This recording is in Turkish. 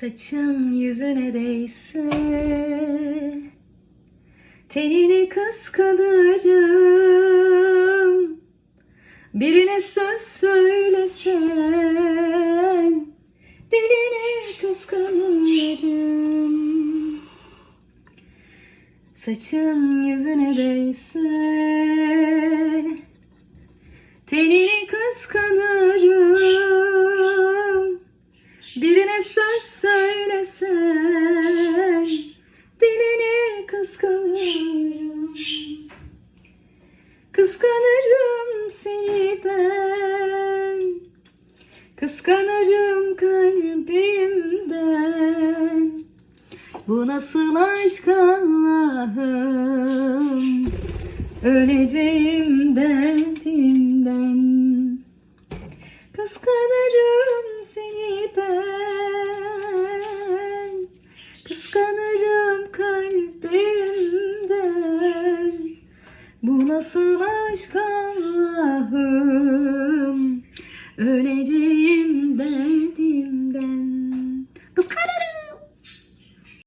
Saçın yüzüne değse Tenini kıskanırım. Birine söz söylesen Diline kıskanırım. Saçın yüzüne değse Tenini kıskanırım. Birine söz Dilini kıskanırım. Kıskanırım seni ben. Kıskanırım kalbimden. Bu nasıl aşk Allah'ım? Öleceğim derdimden Kıskanırım nasıl aşk Allah'ım? Öleceğim